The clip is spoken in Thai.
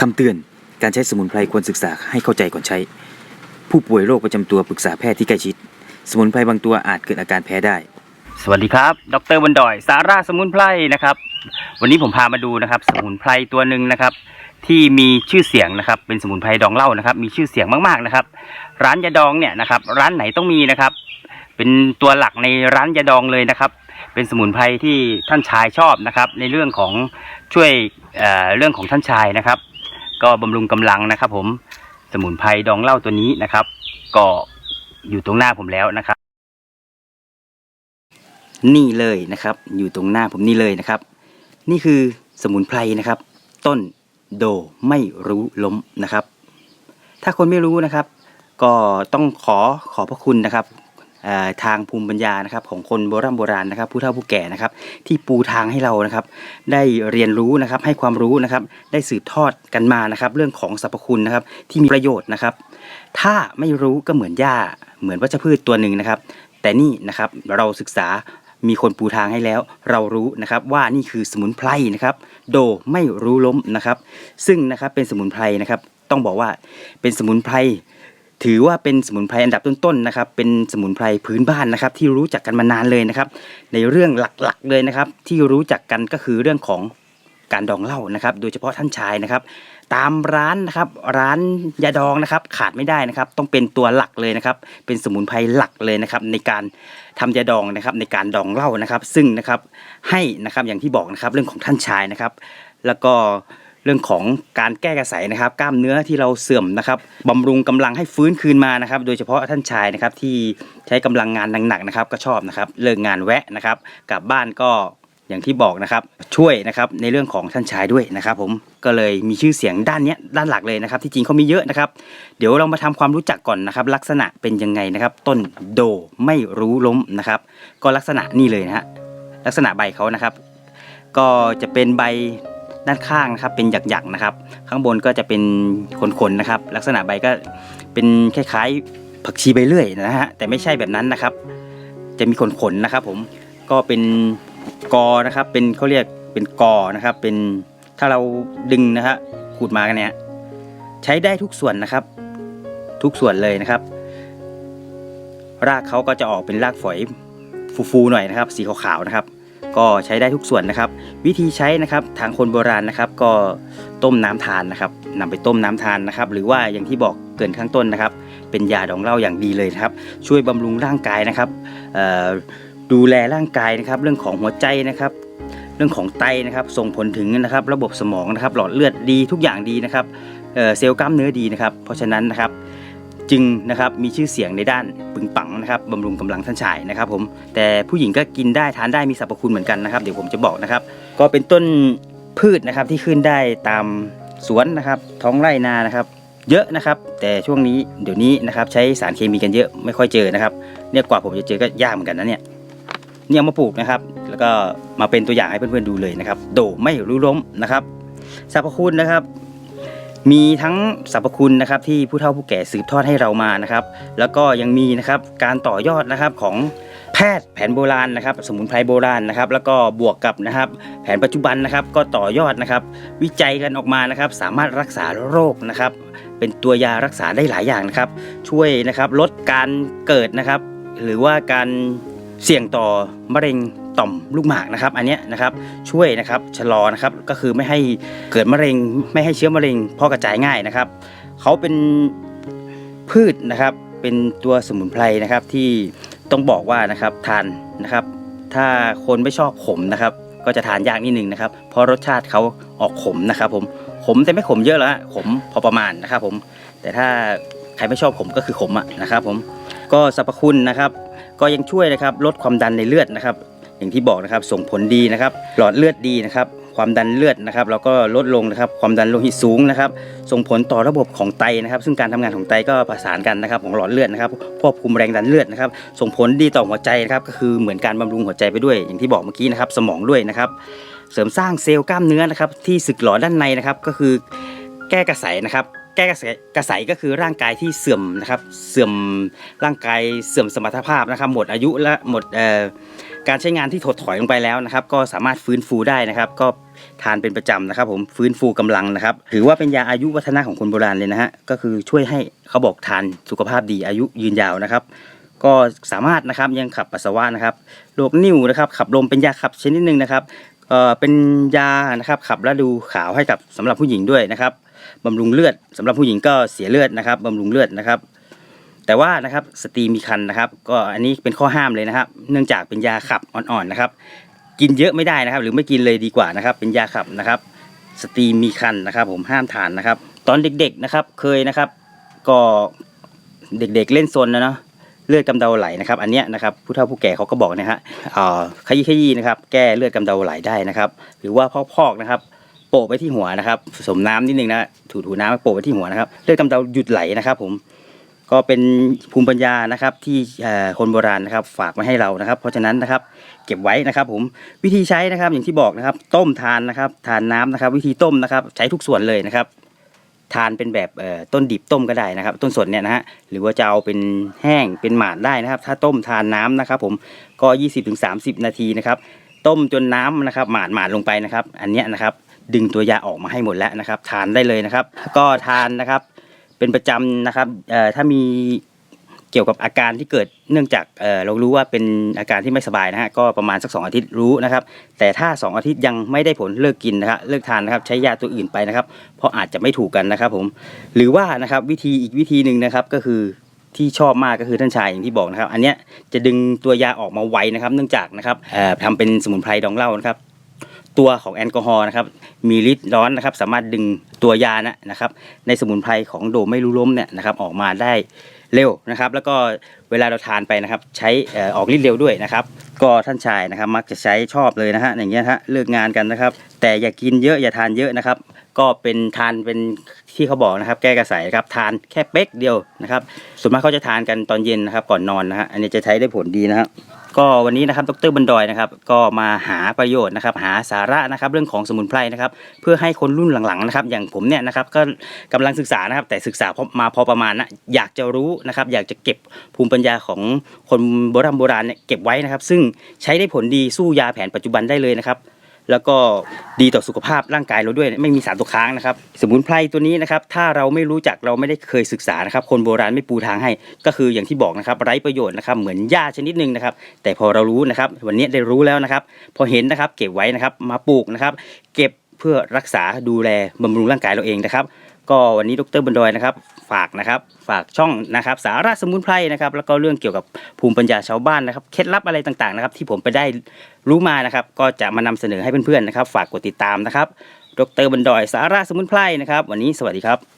คำเตือน การใช้สมุนไพรควรศึกษาให้เข้าใจก่อนใช้ ผู้ป่วยโรคประจำตัวปรึกษาแพทย์ที่ใกล้ชิด สมุนไพรบางตัวอาจเกิดอาการแพ้ได้ สวัสดีครับ ดรบันดอย สาราสมุนไพรนะครับ วันนี้ผมพามาดูนะครับ สมุนไพรตัวหนึ่งนะครับ ที่มีชื่อเสียงนะครับ เป็นสมุนไพรดองเหล้านะครับ มีชื่อเสียงมากๆนะครับ ร้านยาดองเนี่ยนะครับ ร้านไหนต้องมีนะครับ เป็นตัวหลักในร้านยาดองเลยนะครับ เป็นสมุนไพรที่ท่านชายชอบนะครับ ในเรื่องของช่วยเเรื่องของท่านชายนะครับ ก็บำรุงกำลังนะครับ ผมสมุนไพรดองเหล้าตัวนี้นะครับ ก็อยู่ตรงหน้าผมแล้วนะครับ นี่เลยนะครับ อยู่ตรงหน้าผมนี่เลยนะครับ นี่คือสมุนไพรนะครับ ต้นโดไม่รู้ล้มนะครับ ถ้าคนไม่รู้นะครับ ก็ต้องขอขอบพระคุณนะครับ ทางภูมิปัญญานะครับของคนโบราณโบราณนะครับผู้เฒ่าผู้แก่นะครับที่ปูทางให้เรานะครับ ได้เรียนรู้นะครับให้ความรู้นะครับได้สืบทอดกันมานะครับ เรื่องของสรรพคุณนะครับที่มีประโยชน์นะครับ ถ้าไม่รู้ก็เหมือนหญ้าเหมือนวัชพืชตัวหนึ่งนะครับ แต่นี่นะครับเราศึกษามีคนปูทางให้แล้ว เรารู้นะครับว่านี่คือสมุนไพรนะครับ โดไม่รู้ล้มนะครับ ซึ่งนะครับเป็นสมุนไพรนะครับ ต้องบอกว่าเป็นสมุนไพร ถือว่าเป็นสมุนไพรอันดับต้นๆนะครับ เป็นสมุนไพรพื้นบ้านนะครับ ที่รู้จักกันมานานเลยนะครับ ในเรื่องหลักๆเลยนะครับ ที่รู้จักกันก็คือเรื่องของการดองเหล้านะครับ โดยเฉพาะท่านชายนะครับ ตามร้านนะครับ ร้านยาดองนะครับ ขาดไม่ได้นะครับ ต้องเป็นตัวหลักเลยนะครับ เป็นสมุนไพรหลักเลยนะครับ ในการทำยาดองนะครับ ในการดองเหล้านะครับ ซึ่งนะครับให้นะครับอย่างที่บอกนะครับเรื่องของท่านชายนะครับ แล้วก็ เรื่องของการแก้กระใสนะครับ กล้ามเนื้อที่เราเสื่อมนะครับบำรุงกำลังให้ฟื้นคืนมานะครับ โดยเฉพาะท่านชายนะครับที่ใช้กำลังงานหนักๆนะครับ ก็ชอบนะครับเลิกงานแวะนะครับกลับบ้านก็อย่างที่บอกนะครับช่วยนะครับในเรื่องของท่านชายด้วยนะครับ ผมก็เลยมีชื่อเสียงด้านนี้ด้านหลักเลยนะครับ ที่จริงเขามีเยอะนะครับ เดี๋ยวเรามาทำความรู้จักก่อนนะครับ ลักษณะเป็นยังไงนะครับ ต้นโดไม่รู้ล้มนะครับ ก็ลักษณะนี่เลยนะฮะลักษณะใบเขานะครับ ก็จะเป็นใบ ด้านข้างนะครับเป็นหยักๆนะครับ ข้างบนก็จะเป็นขนๆนะครับ ลักษณะใบก็เป็นคล้ายๆผักชีใบเลื่อยนะฮะแต่ไม่ใช่แบบนั้นนะครับ จะมีขนๆนะครับ ผมก็เป็นกอนะครับ เป็นเขาเรียกเป็นกอนะครับ เป็นถ้าเราดึงนะฮะขูดมากันเนี่ยใช้ได้ทุกส่วนนะครับ ทุกส่วนเลยนะครับ รากเขาก็จะออกเป็นรากฝอยฟูๆหน่อยนะครับ สีขาวๆนะครับ ก็ใช้ได้ทุกส่วนนะครับ วิธีใช้นะครับทางคนโบราณนะครับ ก็ต้มน้ำทานนะครับนำไปต้มน้ำทานนะครับ หรือว่าอย่างที่บอกเกินข้างต้นนะครับ เป็นยาดองเหล้าอย่างดีเลยนะครับ ช่วยบำรุงร่างกายนะครับดูแลร่างกายนะครับ เรื่องของหัวใจนะครับ เรื่องของไตนะครับ ส่งผลถึงนะครับ ระบบสมองนะครับ หลอดเลือดดีทุกอย่างดีนะครับเซลล์กล้ามเนื้อดีนะครับ เพราะฉะนั้นนะครับ จึงนะครับมีชื่อเสียงในด้านปึงปังนะครับบำรุงกำลังท่านชายนะครับผมแต่ผู้หญิงก็กินได้ทานได้มีสรรพคุณเหมือนกันนะครับเดี๋ยวผมจะบอกนะครับ ก็เป็นต้นพืชนะครับที่ขึ้นได้ตามสวนนะครับท้องไร่นานะครับเยอะนะครับ แต่ช่วงนี้เดี๋ยวนี้นะครับใช้สารเคมีกันเยอะไม่ค่อยเจอนะครับเนี่ยกว่าผมจะเจอก็ยากเหมือนกันนะเนี่ยเนี่ยมาปลูกนะครับ แล้วก็มาเป็นตัวอย่างให้เพื่อนๆดูเลยนะครับ โดไม่รู้ล้มนะครับสรรพคุณนะครับ มีทั้งสรรพคุณนะครับที่ผู้เฒ่าผู้แก่สืบทอดให้เรามานะครับ แล้วก็ยังมีนะครับการต่อยอดนะครับของแพทย์แผนโบราณนะครับ สมุนไพรโบราณนะครับ แล้วก็บวกกับนะครับ แผนปัจจุบันนะครับ ก็ต่อยอดนะครับ วิจัยกันออกมานะครับ สามารถรักษาโรคนะครับ เป็นตัวยารักษาได้หลายอย่างนะครับ ช่วยนะครับลดการเกิดนะครับ หรือว่าการเสี่ยงต่อมะเร็ง ต่อมลูกหมากนะครับ อันเนี้ยนะครับช่วยนะครับชะลอนะครับก็คือไม่ให้เกิดมะเร็ง ไม่ให้เชื้อมะเร็งพาะกระจายง่ายนะครับเขาเป็นพืชนะครับเป็นตัวสมุนไพรนะครับที่ต้องบอกว่านะครับทานนะครับ ถ้าคนไม่ชอบขมนะครับ ก็จะทานยากนิดนึงนะครับ เพราะรสชาติเขาออกขมนะครับ ผมขมแต่ไม่ขมเยอะแล้วขมพอประมาณนะครับ ผม แต่ถ้าใครไม่ชอบขมก็คือขมอะนะครับ ผมก็สรรพคุณนะครับ ก็ยังช่วยนะครับลดความดันในเลือดนะครับ อย่างที่บอกนะครับส่งผลดีนะครับ หลอดเลือดดีนะครับความดันเลือดนะครับแล้วก็ลดลงนะครับความดันโลหิตสูงนะครับ ส่งผลต่อระบบของไตนะครับ ซึ่งการทำงานของไตก็ประสานกันนะครับ ของหลอดเลือดนะครับควบคุมแรงดันเลือดนะครับ ส่งผลดีต่อหัวใจนะครับก็คือเหมือนการบำรุงหัวใจไปด้วย อย่างที่บอกเมื่อกี้นะครับ สมองด้วยนะครับ เสริมสร้างเซลล์กล้ามเนื้อนะครับ ที่สึกหรอด้านในนะครับ ก็คือแก้กระใสนะครับ แก้กระแสกระใสก็คือร่างกายที่เสื่อมนะครับ เสื่อมร่างกายเสื่อมสมรรถภาพนะครับ หมดอายุและหมดการใช้งานที่ถดถอยลงไปแล้วนะครับ ก็สามารถฟื้นฟูได้นะครับ ก็ทานเป็นประจำนะครับ ผมฟื้นฟูกำลังนะครับ ถือว่าเป็นยาอายุวัฒนะของคนโบราณเลยนะฮะก็คือช่วยให้เขาบอกทานสุขภาพดีอายุยืนยาวนะครับ ก็สามารถนะครับยังขับปัสสาวะนะครับโรคนิ่วนะครับ ขับลมเป็นยาขับชนิดหนึ่งนะครับเอ่อเป็นยานะครับขับและดูขาวให้กับสำหรับผู้หญิงด้วยนะครับ บำรุงเลือดสำหรับผู้หญิงก็เสียเลือดนะครับบำรุงเลือดนะครับ แต่ว่านะครับสตรีมีคันนะครับ ก็อันนี้เป็นข้อห้ามเลยนะครับ เนื่องจากเป็นยาขับอ่อนๆนะครับ กินเยอะไม่ได้นะครับ หรือไม่กินเลยดีกว่านะครับ เป็นยาขับนะครับ สตรีมีคันนะครับ ผมห้ามทานนะครับ ตอนเด็กๆนะครับเคยนะครับ ก็เด็กๆเล่นซนนะเนาะเลือดกำเดาไหลนะครับ อันเนี้ยนะครับผู้เฒ่าผู้แก่เขาก็บอกนะฮะอ่อขยี้ขยี้นะครับ แก้เลือดกำเดาไหลได้นะครับ หรือว่าพอกๆนะครับะไปที่หัวนะครับผสมน้ำนิดนึงนะถูถูน้ำโปะไปที่หัวนะครับเลือดกำเดาหยุดไหลนะครับ ผมก็เป็นภูมิปัญญานะครับที่คนโบราณนะครับ ฝากมาให้เรานะครับ เพราะฉะนั้นนะครับ เก็บไว้นะครับ ผมวิธีใช้นะครับอย่างที่บอกนะครับ ต้มทานนะครับ ทานน้ำนะครับ วิธีต้มนะครับ ใช้ทุกส่วนเลยนะครับ ทานเป็นแบบต้นดิบต้มก็ได้นะครับ ต้นสดเนี่ยนะฮะหรือว่าจะเอาเป็นแห้งเป็นหมาดได้นะครับ ถ้าต้มทานน้ำนะครับ ผมก็ 20-30 นาทีนะครับ ต้มจนน้ำนะครับ หมาดหมาดลงไปนะครับ อันเนี้ยนะครับ ดึงตัวยาออกมาให้หมดแล้วนะครับ ทานได้เลยนะครับ ก็ทานนะครับ เป็นประจำนะครับถ้ามีเกี่ยวกับอาการที่เกิดเนื่องจากเรารู้ว่าเป็นอาการที่ไม่สบายนะฮะก็ประมาณสักสองอาทิตย์รู้นะครับ แต่ถ้า 2 อาทิตย์ยังไม่ได้ผลเลิกกินนะครับเลิกทานนะครับ ใช้ยาตัวอื่นไปนะครับ เพราะอาจจะไม่ถูกกันนะครับผมหรือว่านะครับวิธีอีกวิธีหนึ่งนะครับก็คือที่ชอบมากก็คือท่านชายอย่างที่บอกนะครับ อันเนี้ยจะดึงตัวยาออกมาไวนะครับ เนื่องจากนะครับทำเป็นสมุนไพรดองเหล้านะครับ ตัวของแอลกอฮอล์นะครับมีฤทธิ์ร้อนนะครับ สามารถดึงตัวยานะนะครับ ในสมุนไพรของโดไม่รู้ล้มเนี่ยนะครับออกมาได้เร็วนะครับ แล้วก็เวลาเราทานไปนะครับ ใช้ออกฤทธิ์เร็วด้วยนะครับ ก็ท่านชายนะครับ มักจะใช้ชอบเลยนะฮะอย่างเงี้ยฮะเลิกงานกันนะครับ แต่อย่ากินเยอะอย่าทานเยอะนะครับ ก็เป็นทานเป็นที่เขาบอกนะครับ แก้กระสายครับทานแค่เป๊กเดียวนะครับส่วนมากเขาจะทานกันตอนเย็นนะครับ ก่อนนอนนะฮะอันนี้จะใช้ได้ผลดีนะฮะ ก็วันนี้นะครับดรบันดอยนะครับ ก็มาหาประโยชน์นะครับ หาสาระนะครับเรื่องของสมุนไพรนะครับ เพื่อให้คนรุ่นหลังๆนะครับ อย่างผมเนี่ยนะครับก็กำลังศึกษานะครับ แต่ศึกษาพมาพอประมาณนะอยากจะรู้นะครับ อยากจะเก็บภูมิปัญญาของคนโบราณโบราณเนี่ยเก็บไว้นะครับ ซึ่งใช้ได้ผลดีสู้ยาแผนปัจจุบันได้เลยนะครับ แล้วก็ดีต่อสุขภาพร่างกายเราด้วย ไม่มีสารตกค้างนะครับ สมุนไพรตัวนี้นะครับ ถ้าเราไม่รู้จักเราไม่ได้เคยศึกษานะครับ คนโบราณไม่ปูทางให้ ก็คืออย่างที่บอกนะครับไร้ประโยชน์นะครับ เหมือนหญ้าชนิดหนึ่งนะครับ แต่พอเรารู้นะครับ วันนี้ได้รู้แล้วนะครับ พอเห็นนะครับ เก็บไว้นะครับ มาปลูกนะครับ เก็บเพื่อรักษาดูแลบำรุงร่างกายเราเองนะครับ ก็วันนี้ดรบันดอยนะครับ ฝากนะครับ ฝากช่องนะครับ สาระสมุนไพรนะครับ แล้วก็เรื่องเกี่ยวกับภูมิปัญญาชาวบ้านนะครับเคล็ดลับอะไรต่างๆนะครับ ที่ผมไปได้รู้มานะครับ ก็จะมานำเสนอให้เพื่อนๆนะครับ ฝากกดติดตามนะครับ ดรบันดอยสาระสมุนไพรนะครับ วันนี้สวัสดีครับ